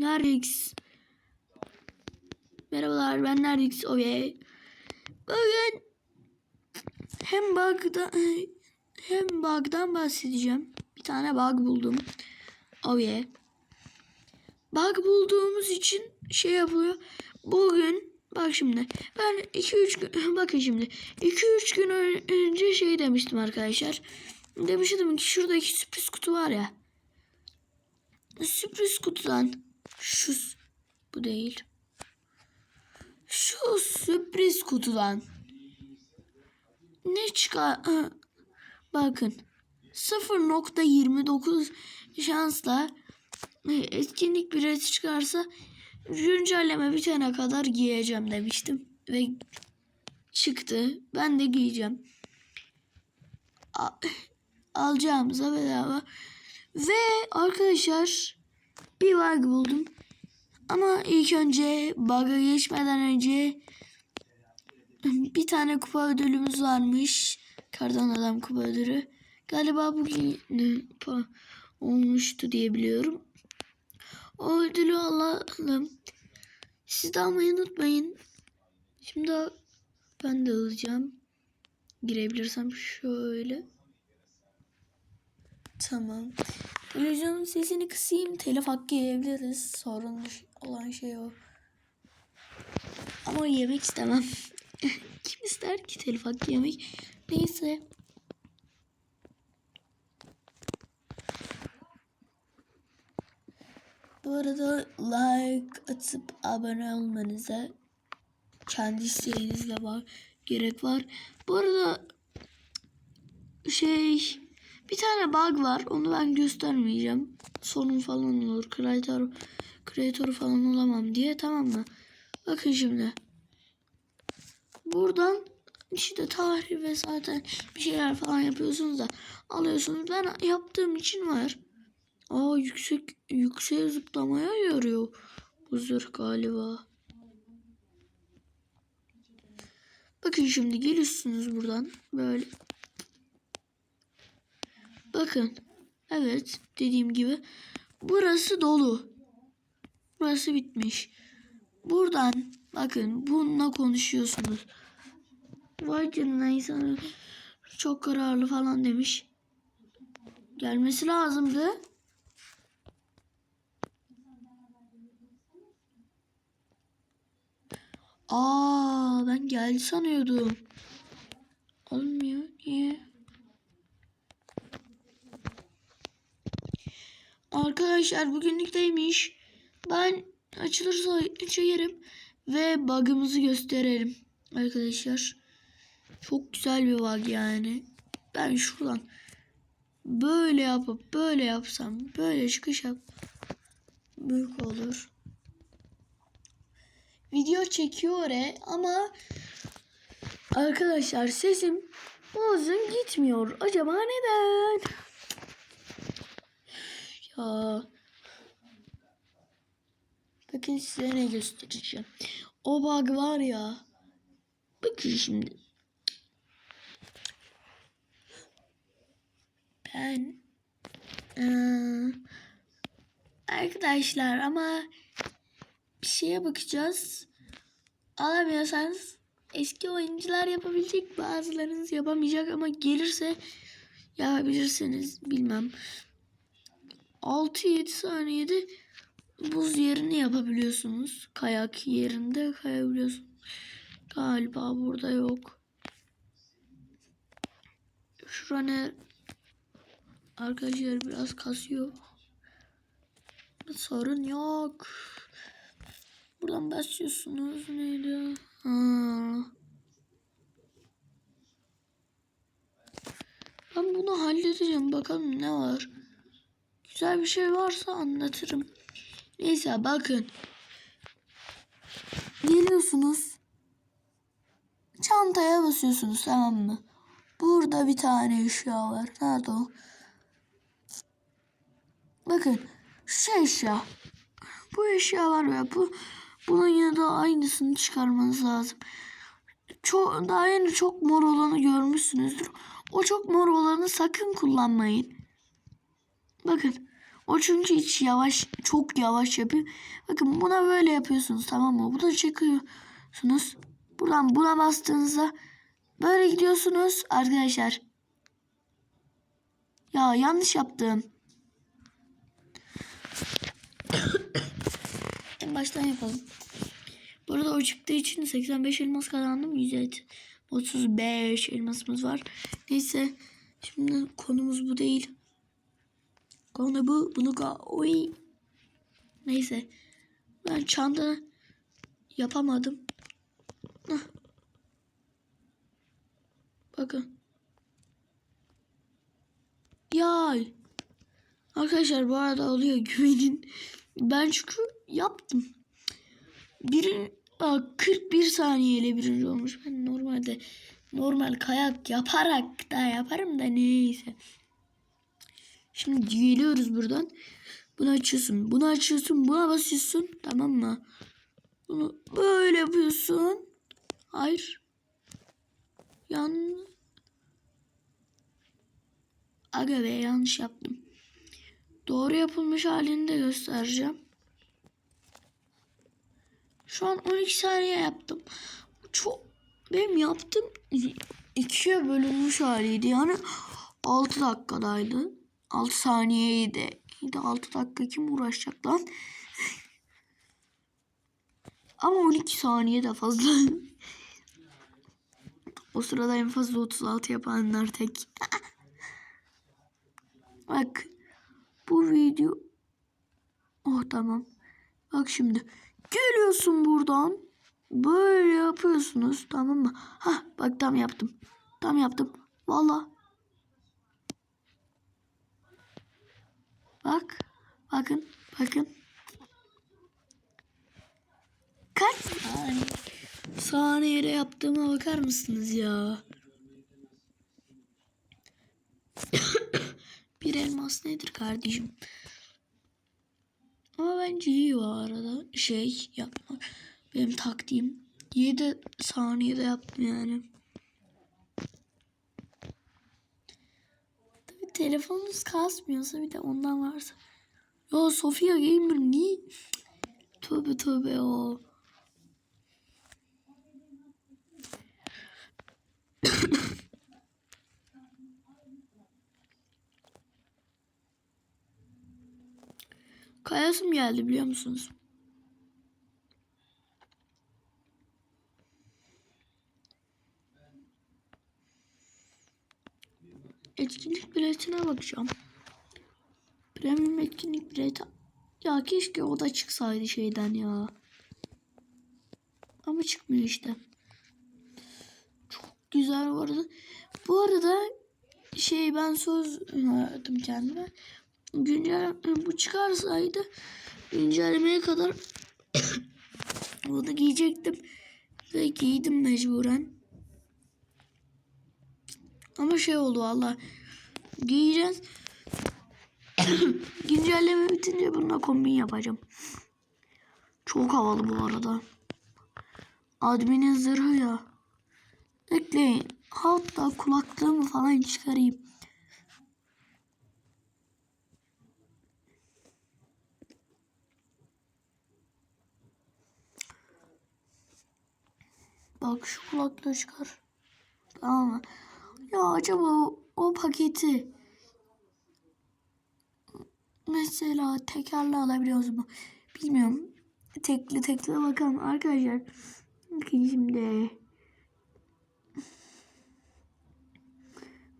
Nerdix. Merhabalar ben Nerdix Oye. Bugün hem bug'da hem bug'dan bahsedeceğim. Bir tane bug buldum. Oye. Bug bulduğumuz için şey yapılıyor. Bugün bak şimdi ben 2-3 gün bakın şimdi 2-3 gün önce şey demiştim arkadaşlar. Demiştim ki şuradaki sürpriz kutu var ya. Sürpriz kutudan şu bu değil. Şu sürpriz kutudan ne çıkar? Bakın 0.29 şansla e, etkinlik birisi çıkarsa güncelleme bitene kadar giyeceğim demiştim ve çıktı. Ben de giyeceğim. Alacağımıza bedava. Ve arkadaşlar bir bug buldum. Ama ilk önce bug'a geçmeden önce bir tane kupa ödülümüz varmış. Kardan adam kupa ödülü. Galiba bugün olmuştu diye biliyorum. O ödülü alalım. Siz de almayı unutmayın. Şimdi ben de alacağım. Girebilirsem şöyle. Tamam. Televizyonun sesini kısayım. Telif hakkı yiyebiliriz. Sorun olan şey o. Ama yemek istemem. Kim ister ki telif hakkı yemek? Neyse. Bu arada like atıp abone olmanıza kendi isteğinizle var gerek var. Bu arada şey bir tane bug var. Onu ben göstermeyeceğim. Sorun falan olur. Creator, creator falan olamam diye. Tamam mı? Bakın şimdi. Buradan işte tarih ve zaten bir şeyler falan yapıyorsunuz da alıyorsunuz. Ben yaptığım için var. Aa yüksek yüksek zıplamaya yarıyor bu zırh galiba. Bakın şimdi geliyorsunuz buradan böyle. Bakın. Evet dediğim gibi. Burası dolu. Burası bitmiş. Buradan bakın bununla konuşuyorsunuz. Vay canına insanı çok kararlı falan demiş. Gelmesi lazımdı. Aa ben geldi sanıyordum. Olmuyor. Niye? Arkadaşlar bugünlükteymiş. Ben açılırsa açarım ve bug'ımızı gösterelim. Arkadaşlar. Çok güzel bir bug yani. Ben şuradan böyle yapıp böyle yapsam böyle çıkış yap büyük olur. Video çekiyor oraya ama arkadaşlar sesim uzun gitmiyor. Acaba neden? Ya. Bakın size ne göstereceğim. O bug var ya. Bakın şimdi. Ben eee, arkadaşlar ama bir şeye bakacağız. Alamıyorsanız eski oyuncular yapabilecek bazılarınız yapamayacak ama gelirse yapabilirsiniz bilmem. 6-7 saniyede buz yerini yapabiliyorsunuz. Kayak yerinde kayabiliyorsunuz. Galiba burada yok. Şura ne? Arkadaşlar biraz kasıyor. Sorun yok. Buradan başlıyorsunuz. Neydi? Ha. Ben bunu halledeceğim. Bakalım ne var. Güzel bir şey varsa anlatırım. Neyse bakın. Geliyorsunuz. Çantaya basıyorsunuz tamam mı? Burada bir tane eşya var. Nerede o? Bakın şu eşya. Bu eşya var ya bu bunun yanında aynısını çıkarmanız lazım. Çok, daha yeni çok mor olanı görmüşsünüzdür. O çok mor olanı sakın kullanmayın. Bakın O çünkü hiç yavaş, çok yavaş yapıyor. Bakın buna böyle yapıyorsunuz tamam mı? Burada çekiyorsunuz. Buradan buna bastığınızda böyle gidiyorsunuz arkadaşlar. Ya yanlış yaptım. en baştan yapalım. Bu arada o çıktığı için 85 elmas kazandım. 135 elmasımız var. Neyse. Şimdi konumuz bu değil. Konu bu. Bunu ga oy. Neyse. Ben çanta yapamadım. Hah. Bakın. Yay. Arkadaşlar bu arada oluyor güvenin. Ben çünkü yaptım. Birin, aa, 41 saniyeyle birinci olmuş. Ben normalde normal kayak yaparak da yaparım da neyse. Şimdi geliyoruz buradan. Bunu açıyorsun. Bunu açıyorsun. Buna basıyorsun. Tamam mı? Bunu böyle yapıyorsun. Hayır. Yan. Aga be yanlış yaptım. Doğru yapılmış halini de göstereceğim. Şu an 12 saniye yaptım. Çok benim yaptım ikiye bölünmüş haliydi. Yani 6 dakikadaydı. 6 saniyeydi. Bir de 6 dakika kim uğraşacak lan? Ama 12 saniye de fazla. o sırada en fazla 36 yapanlar tek. Bak. Bu video. Oh tamam. Bak şimdi. Geliyorsun buradan. Böyle yapıyorsunuz. Tamam mı? Hah bak tam yaptım. Tam yaptım. Valla. Bak. Bakın. Bakın. Kaç saniye? Saniyede yaptığıma bakar mısınız ya? Bir elmas nedir kardeşim? Ama bence iyi bu arada. Şey yapma. Benim taktiğim. 7 saniyede yaptım yani. Telefonunuz kasmıyorsa bir de ondan varsa. Ya Sofia Gamer niye? Tövbe tövbe o. Kayasım geldi biliyor musunuz? Etkinlik biletine bakacağım. Premium etkinlik bileti. Ya keşke o da çıksaydı şeyden ya. Ama çıkmıyor işte. Çok güzel bu arada. Bu arada şey ben söz verdim kendime. Güncel bu çıkarsaydı güncellemeye kadar onu giyecektim. Ve giydim mecburen. Ama şey oldu valla. Giyeceğiz. Güncelleme bitince bununla kombin yapacağım. Çok havalı bu arada. Admin'in zırhı ya. Bekleyin. Hatta kulaklığımı falan çıkarayım. Bak şu kulaklığı çıkar. Tamam mı? Ya acaba o, o paketi mesela tekerle alabiliyoruz mu? Bilmiyorum. Tekli tekli bakalım arkadaşlar. Bakın şimdi.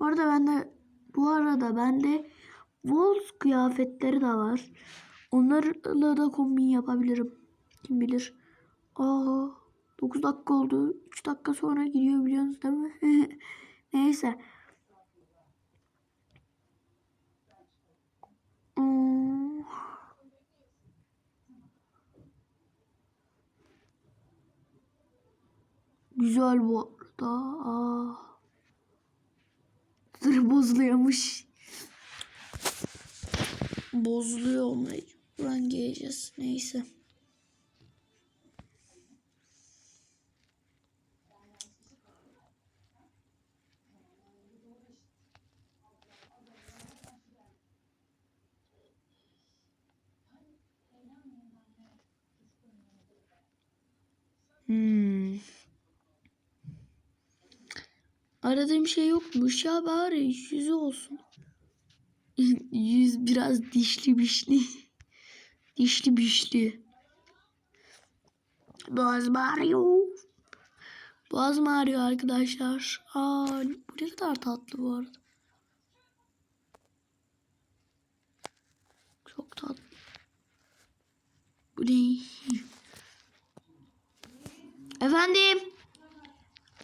Bu arada bende bu arada bende Wolves kıyafetleri de var. Onlarla da kombin yapabilirim. Kim bilir. Aa 9 dakika oldu. 3 dakika sonra gidiyor biliyorsunuz değil mi? Neyse. Hmm. Güzel bu arada. Aa. Zırh bozuluyormuş. Bozuluyor mecburen geleceğiz. Neyse. Hmm. Aradığım şey yokmuş ya bari yüzü olsun. Yüz biraz dişli bişli. Dişli bişli. Boğazım ağrıyor. Boğazım ağrıyor arkadaşlar. Aa, bu ne kadar tatlı bu arada. Çok tatlı. Bu ne?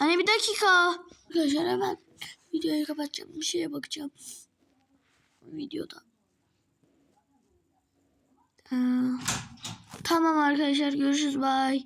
Hani bir dakika. Arkadaşlar hemen videoyu kapatacağım. Bir şeye bakacağım. Videoda. Ee, tamam arkadaşlar görüşürüz. Bye.